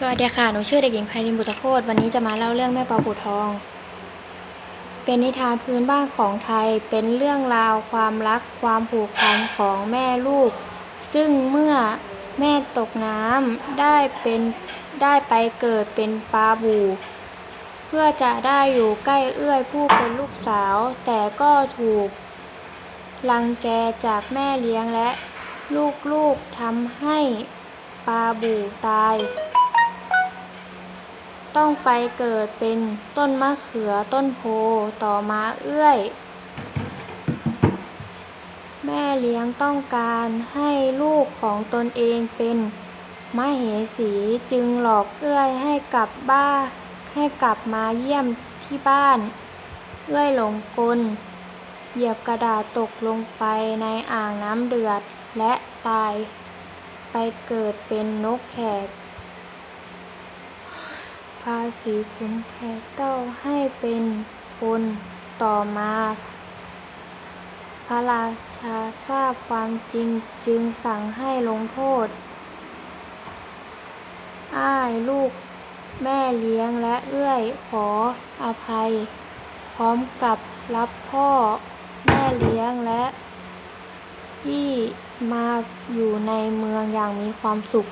สวัสดีค่ะ หนูชื่อเด็กหญิงไพรินบุตรโคตรวันนี้จะมาเล่าเรื่องแม่ปลาบูทอง เป็นนิทานพื้นบ้านของไทย เป็นเรื่องราวความรักความผูกพันของแม่ลูก ซึ่งเมื่อแม่ตกน้ำได้เป็นได้ไปเกิดเป็นปลาบู เพื่อจะได้อยู่ใกล้เอื้อยผู้เป็นลูกสาว แต่ก็ถูกรังแกจากแม่เลี้ยงและลูกๆทำให้ปลาบูตาย ต้องไปเกิดเป็นต้นมะเขือต้นโพต่อมาเอื้อย แม่เลี้ยงต้องการให้ลูกของตนเองเป็นมเหสีจึงหลอกเอื้อยให้กลับบ้านให้กลับมาเยี่ยมที่บ้าน เอื้อยหลงกล เหยียบกระดาษตกลงไปในอ่างน้ำเดือดและตาย ไปเกิดเป็นนกแขกาษีขุนแขกเต้าให้เป็นคนต่อมา พระราชาทราบความจริงจึงสั่งให้ลงโทษ อ้ายลูกแม่เลี้ยงและเอื้อยขออภัย พร้อมกับรับพ่อแม่เลี้ยงและพี่มาอยู่ในเมืองอย่างมีความสุข